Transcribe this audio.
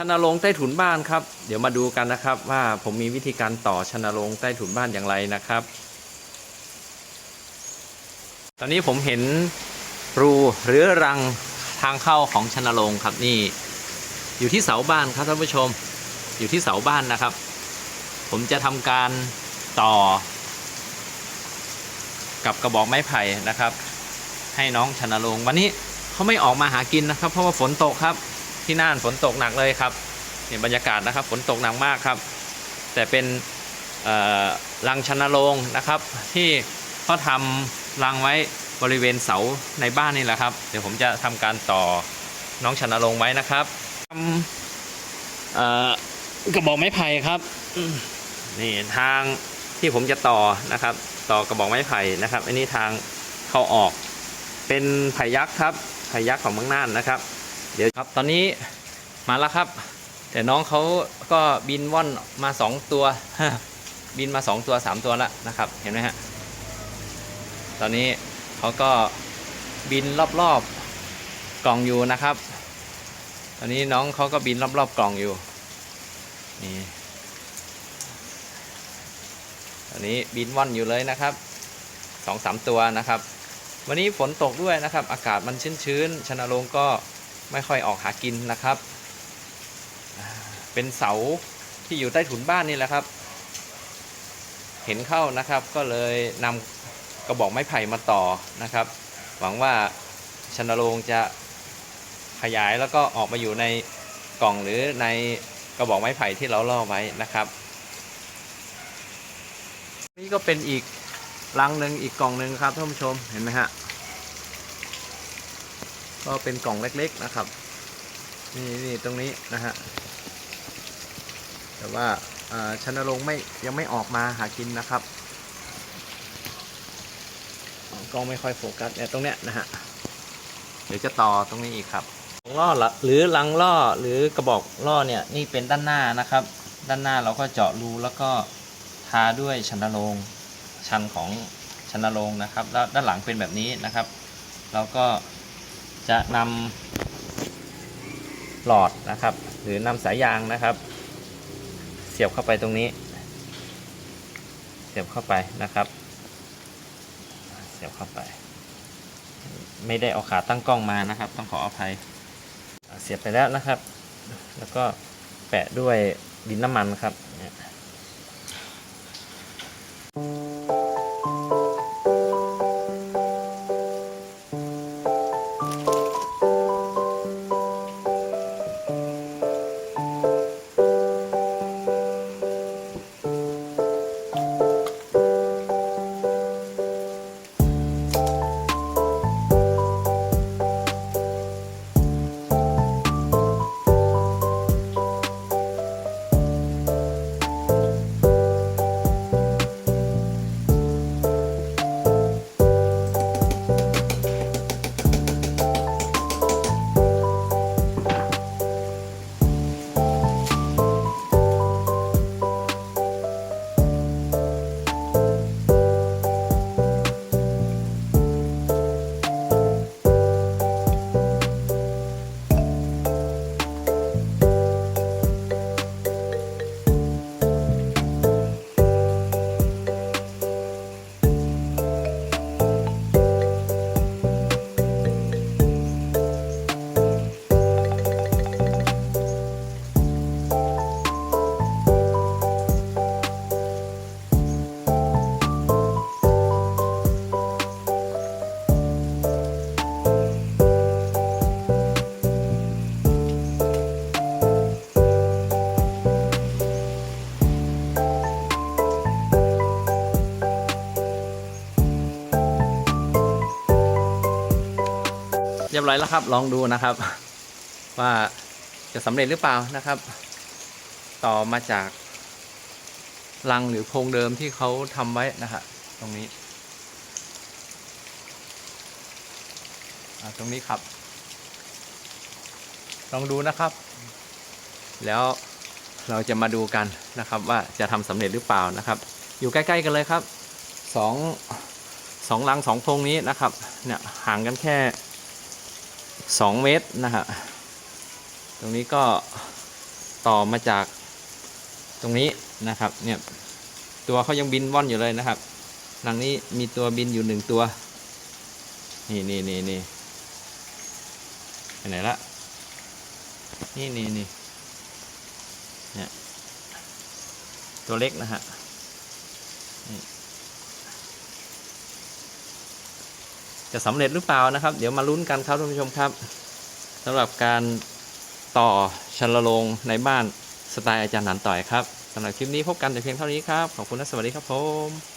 ชนรงใต้ถุนบ้านครับ เดี๋ยวมาดูกันนะครับ ว่าผมมีวิธีการต่อชนรงใต้ถุนบ้านอย่างไรนะครับ ตอนนี้ผมเห็นรูหรือรังทางเข้าของชนรงค์ครับนี่ อยู่ที่เสาบ้านครับท่านผู้ชม อยู่ที่เสาบ้านนะครับ ผมจะทำการต่อ กับกระบอกไม้ไผ่นะครับ ให้น้องชนรงวันนี้เขาไม่ออกมาหากินนะครับ เพราะว่าฝนตกครับ ที่น่านฝนตกหนักเลยครับเห็นบรรยากาศนะครับฝนตกหนักมากครับ แต่เป็นรังชนโรงนะครับ ที่เขาทำรังไว้บริเวณเสาในบ้านนี่แหละครับ เดี๋ยวผมจะทำการต่อน้องชนโรงไว้นะครับทำกระบอกไม้ไผ่ครับนี่ทางที่ผมจะต่อนะครับ ต่อกระบอกไม้ไผ่นะครับ อันนี้ทางเข้าออกเป็นไผ่ยักษ์ครับไผ่ยักษ์ของเมืองน่านนะครับ เดี๋ยวครับตอนนี้มาแล้วครับ แต่น้องเขาก็บินว่อนมาสองตัวบินมาสองตัวสามตัวแล้วนะครับ เห็นไหมฮะตอนนี้เขาก็บินรอบๆกล่องอยู่นะครับ ตอนนี้น้องเขาก็บินรอบๆกล่องอยู่นี่ตอนนี้บินว่อนอยู่เลยนะครับสองสามตัวนะครับ วันนี้ฝนตกด้วยนะครับ อากาศมันชื้นๆชนโรงก็ ไม่ค่อยออกหากินนะครับ เป็นเสาที่อยู่ใต้ถุนบ้านนี่แหละครับ เห็นเข้านะครับก็เลยนำกระบอกไม้ไผ่มาต่อนะครับ หวังว่าชนโรงจะขยายแล้วก็ออกมาอยู่ในกล่องหรือในกระบอกไม้ไผ่ที่เราล่อไว้นะครับ นี่ก็เป็นอีกรังหนึ่งอีกกล่องหนึ่งครับท่านผู้ชมเห็นไหมฮะ ก็เป็นกล่องเล็กๆนะครับ นี่นี่ตรงนี้นะฮะแต่ว่าอ่าชนรงไม่ยังไม่ออกมาหากินนะครับกล้องไม่ค่อยโฟกัสเนี่ยตรงเนี้ยนะฮะเดี๋ยวจะต่อตรงนี้อีกครับล่อหรือลังล่อหรือกระบอกล่อเนี่ยนี่เป็นด้านหน้านะครับ ด้านหน้าเราก็เจาะรูแล้วก็ทาด้วยชันโรงชันของชันโรงนะครับ แล้วด้านหลังเป็นแบบนี้นะครับ เราก็ จะนำหลอดนะครับ หรือนำสายยางนะครับ เสียบเข้าไปตรงนี้ เสียบเข้าไปนะครับ เสียบเข้าไป ไม่ได้เอาขาตั้งกล้องมานะครับ ต้องขออภัยเสียบไปแล้วนะครับ แล้วก็แปะด้วยดินน้ำมันครับเนี่ รียบร้อยแล้วครับ ลองดูนะครับ ว่าจะสำเร็จหรือเปล่านะครับ ต่อมาจากรังหรือโพรงเดิมที่เขาทำไว้นะฮะตรงนี้ตรงนี้ครับ ลองดูนะครับ แล้วเราจะมาดูกันนะครับ ว่าจะทำสำเร็จหรือเปล่านะครับ อยู่ใกล้ ๆ กันเลยครับสองสองรังสองโพรงนี้นะครับ เนี่ยห่างกันแค่ 2 เมตรนะฮะ ตรงนี้ก็ต่อมาจากตรงนี้นะครับ เนี่ยตัวเขายังบินว่อนอยู่เลยนะครับหลังนี้มีตัวบินอยู่หนึ่งตัว นี่นี่นี่นี่ไปไหนละ นี่นี่นี่เนี่ยตัวเล็กนะฮะนี่ จะสำเร็จหรือเปล่านะครับ เดี๋ยวมาลุ้นกันครับท่านผู้ชมครับสำหรับการต่อชันละโรงในบ้านสไตล์อาจารย์หนันต่อยครับสำหรับคลิปนี้พบกันแต่เพียงเท่านี้ครับ ขอบคุณและสวัสดีครับผม